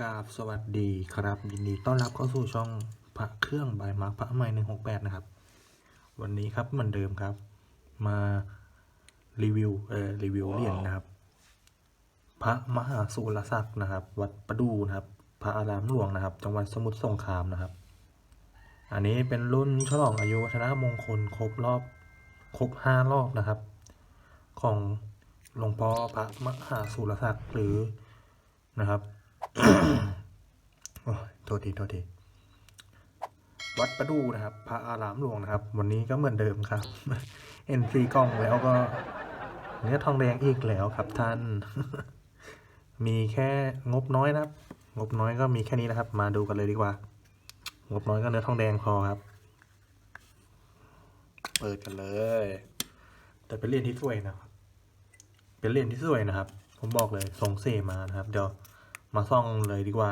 กราบสวัสดีครับ ยินดีต้อนรับเข้าสู่ช่องพระเครื่องบายมาร์คพระใหม่หนึ่งหกแปดนะครับ วันนี้ครับเหมือนเดิมครับ มารีวิวเอ่อรีวิวเหรียญนะครับ พระมหาสุรศักดิ์นะครับ วัดประดูนะครับ พระอารามหลวงนะครับ จังหวัดสมุทรสงครามนะครับ อันนี้เป็นรุ่นฉลองอายุวัฒนมงคลครบรอบครบห้ารอบนะครับ ของหลวงพ่อพระมหาสุรศักดิ์หรือนะครับ โอ้ยโทษทีโทษทีวัดประดูนะครับพระอารามหลวงนะครับ วันนี้ก็เหมือนเดิมครับเอ็นซีกล้องแล้วก็ เนื้อทองแดงอีกแล้วครับท่าน มีแค่งบน้อยนะครับ งบน้อยก็มีแค่นี้นะครับ มาดูกันเลยดีกว่า งบน้อยก็เนื้อทองแดงพอครับ เปิดกันเลย แต่เป็นเรียญที่สวยนะครับ เป็นเรียญที่สวยนะครับ ผมบอกเลยทรงเซมานะครับ เดี๋ยว มาซ่องเลยดีกว่า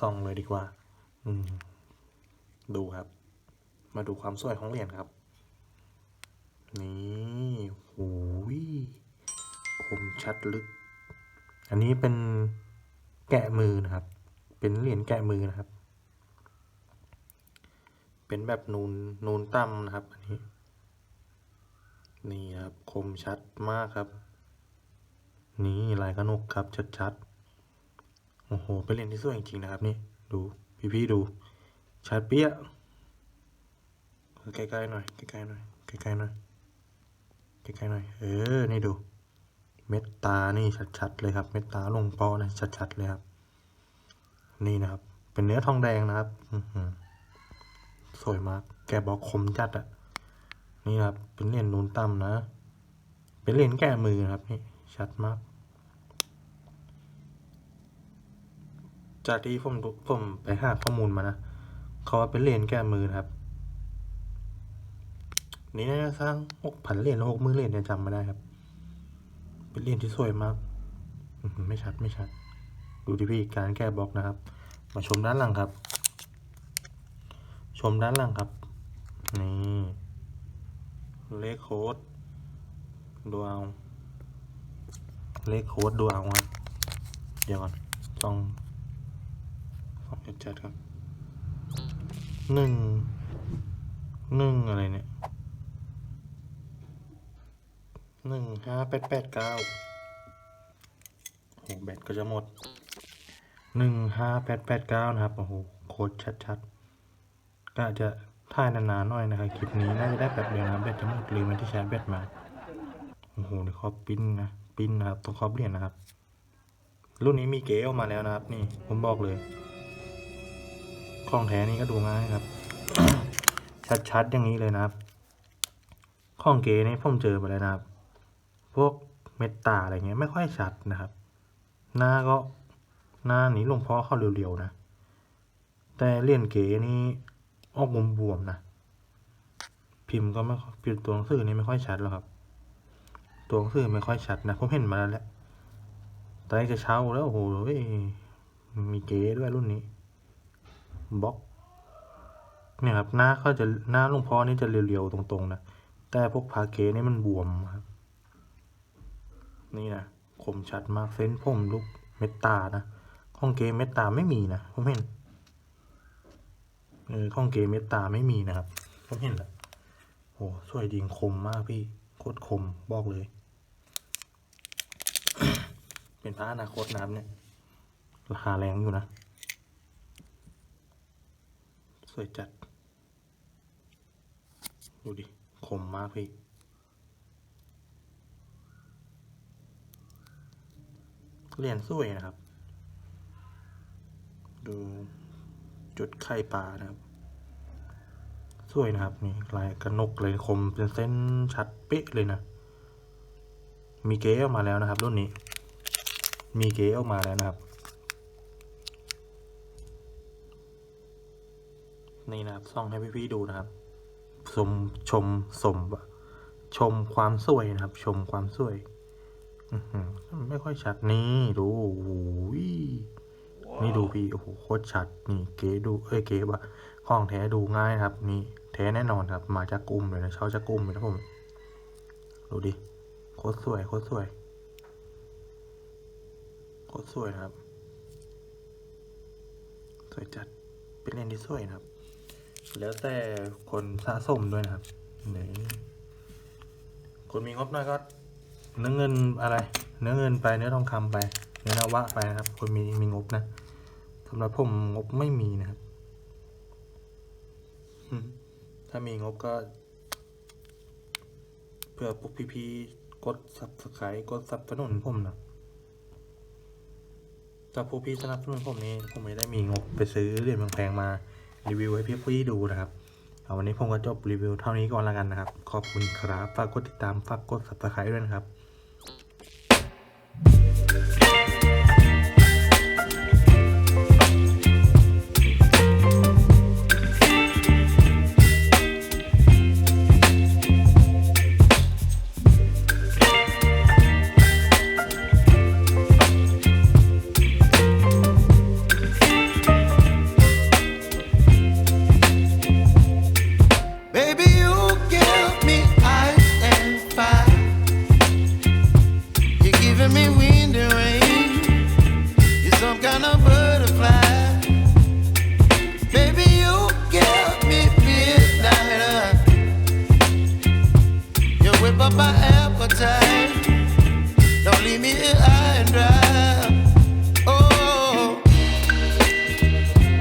ซ่องเลยดีกว่า อืม ดูครับ มาดูความสวยของเหรียญครับ นี่หูยคมชัดลึก อันนี้เป็นแกะมือนะครับ เป็นเหรียญแกะมือนะครับ เป็นแบบนูนนูนต่ำนะครับ อันนี้ นี่ครับ คมชัดมากครับ นี่ลายกระนกครับชัดๆ โอ้โห เป็นเหรียญที่สวยจริงๆนะครับนี่ ดู พี่ๆดู ชัดเปี้ยใกล้ๆหน่อย ใกล้ๆหน่อย ใกล้ๆหน่อย ใกล้ๆหน่อย เออ นี่ดู เม็ดตา นี่ชัดๆเลยครับ เม็ดตาลงปอนะชัดๆเลยครับ นี่นะครับ เป็นเนื้อทองแดงนะครับออืสวยมาก แกบอกคมจัดอะนี่ครับ เป็นเหรียญนูนต่ำนะ เป็นเหรียญแก้มือนะครับนี่ ชัดมาก จากที่ผมดูผมไปหาข้อมูลมานะเขาว่าเป็นเหรียญแก้มือนะครับ นี่น่าจะสร้างหกพันเหรียญหรือหกหมื่นเหรียญเนี่ยจำไม่ได้ครับ เป็นเหรียญที่สวยมากอื้อหือไม่ชัดไม่ชัด ดูที่พี่การแก้บล็อกนะครับ มาชมด้านหลังครับ ชมด้านหลังครับ นี่เลขโค้ดดูเอาเลขโค้ดดูเอาครับเดี๋ยวก่อนลอง ลองจัดๆครับหนึ่งหนึ่งอะไรเนี่ยหนึ่งห้าแปดแปดเก้าโอ้โหแบตก็จะหมดหนึ่งห้าแปดแปดเก้านะครับโอ้โหโค้ดชัดๆก็อาจจะถ่ายนานๆหน่อยนะครับคลิปนี้น่าจะได้แบบเดียวนะแบตจะหมดลืมมันที่ชาร์จแบตมาโอ้โหเดี๋ยวขอปิ้นนะปิ้นนะครับต้องขอบเหรียญนะครับ รุ่นนี้มีเก๋ออกมาแล้วนะครับ นี่ผมบอกเลย ของแท้นี่ก็ดูง่ายครับ ชัดๆอย่างนี้เลยนะครับของเก๋นี่ผมเจอมาแล้วนะครับ พวกเมตตาอะไรเงี้ยไม่ค่อยชัดนะครับ หน้าก็หน้านี้ลงพ่อเข้าเรียวๆนะ แต่เหรียญเก๋นี่ออกบวมๆนะ พิมพ์ก็ไม่พิมพ์ตัวหนังสือนี่ไม่ค่อยชัดหรอกครับ ตัวหนังสือไม่ค่อยชัดนะผมเห็นมาแล้วแหละแตอนนี้จะเช้าแล้วโอ้โหเว้ยมีเก๋ด้วยรุ่นนี้ บล็อกเนี่ยครับหน้าเขาจะหน้าลวงพ่อนี่จะเรียวๆตรงๆนะแต่พวกพาเกนี่มันบวมครับ นี่นะคมชัดมากเส้นผมลูกเมตตานะข้องเกเมตตาไม่มีนะผมเห็นเออข้องเกเมตตาไม่มีนะครับผมเห็นแล้วโอ้สวยจริงคมมากพี่โคตรคมบอกเลย เป็นพระอนาคตนะครับเนี่ยราคาแรงอยู่นะ สวยจัด ดูดิคมมากพี่เหรียญสวยนะครับ ดูจุดไข่ปลานะครับ สวยนะครับนี่ลายกระนกเลยคมเป็นเส้นชัดเป๊ะเลยนะ มีเก๋ออกมาแล้วนะครับรุ่นนี้ มีเก๋ออกมาแล้วนะครับ นี่นะครับส่องให้พี่ๆดูนะครับ ชมชมสมชมความสวยนะครับ ชมความสวยไม่ค่อยชัดนี่ดูนี่ดูพี่โอ้โหโคตรชัด นี่เก๋ดูเอ้ยเก๋บะของแท้ดูง่ายครับ นี่แท้แน่นอนครับ มาจากกลุ่มเลยนะเช่าจากกลุ่มเลยนะผมดูดิโคตรสวยโคตรสวยโคตรสวยนะครับ สวยจัดเป็นเลนที่สวยนะครับ แล้วแต่คนสะสมด้วยนะครับนี่คนมีงบหน้อยก็ เนื้อเงินอะไร เนื้อเงินไปเนื้อทองคำไป เนื้อนวะไปนะครับ คนมีมีงบนะสำหรับผมงบไม่มีนะครับ ถ้ามีงบก็เพื่อพวกพี่ๆกด subscribe กดสนับสนุนผมนะถ้าพวกพี่สนับสนุนผมนี่ผมไม่ได้มีงบไปซื้อเหรียญแพงๆมา รีวิวให้พี่ๆดูนะครับเอาวันนี้ผมก็จบรีวิวเท่านี้ก่อนละกันนะครับ ขอบคุณครับ ฝากกดติดตาม ฝากกด subscribe ด้วยนะครับ